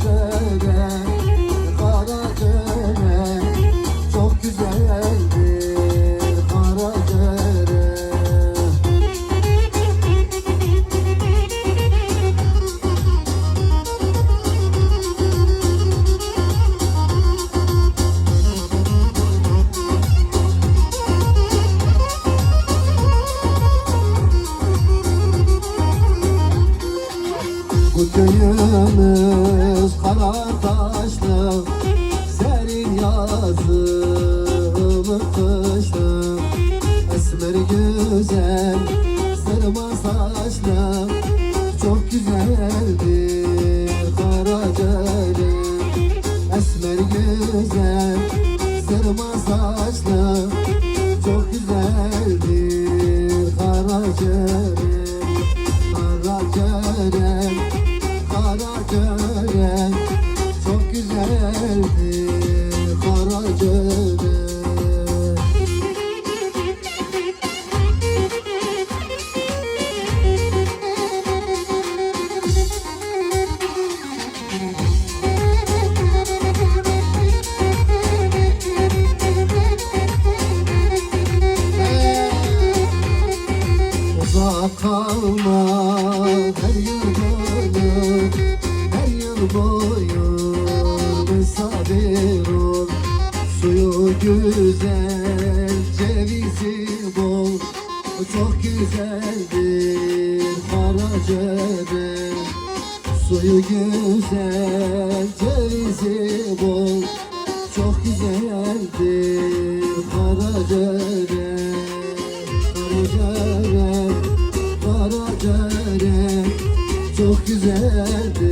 treasure. Bu köyümüz kara taşlı Serin yazılı kışlı Esmer güzel sırma saçlı Çok güzeldir Karacalim Esmer güzel sırma saçlı Uzak kalma her yıl boyu Her yıl boyu misafir ol. Suyu güzel cevizi bol Çok güzeldir Karacabey Suyu güzel cevizi bol Çok güzeldir Karacabey Çok güzeldir